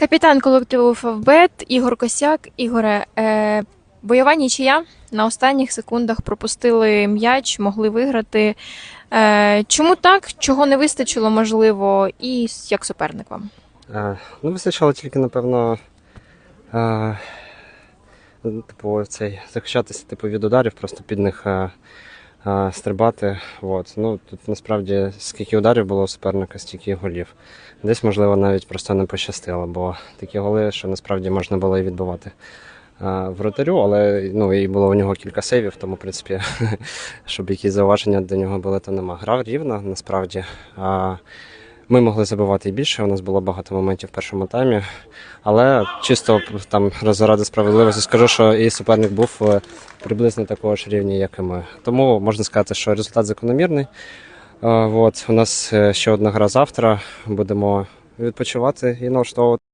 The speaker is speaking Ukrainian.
Капітан колективу Фавбет Ігор Косяк. Ігоре, е, бойова нічия на останніх секундах пропустили м'яч, могли виграти. Е, чому так? Чого не вистачило, можливо, і як суперник вам? Е, Ну, вистачало тільки, напевно, е, типу, цей, захищатися типу, від ударів, просто під них е, стрибати. От. Ну, тут насправді скільки ударів було у суперника, стільки голів. Десь, можливо, навіть просто не пощастило, бо такі голи, що насправді можна було і відбивати. е, Вратарю, але ну, і було у нього кілька сейвів, тому, в принципі, щоб якісь зауваження до нього були, то нема. Грав рівно, насправді. Ми могли забивати і більше. У нас було багато моментів в першому таймі. Але чисто там заради справедливості скажу, що і суперник був е, приблизно такого ж рівня, як і ми. Тому можна сказати, що результат закономірний. Е, От, у нас е, ще одна гра завтра. Будемо відпочивати і налаштовувати.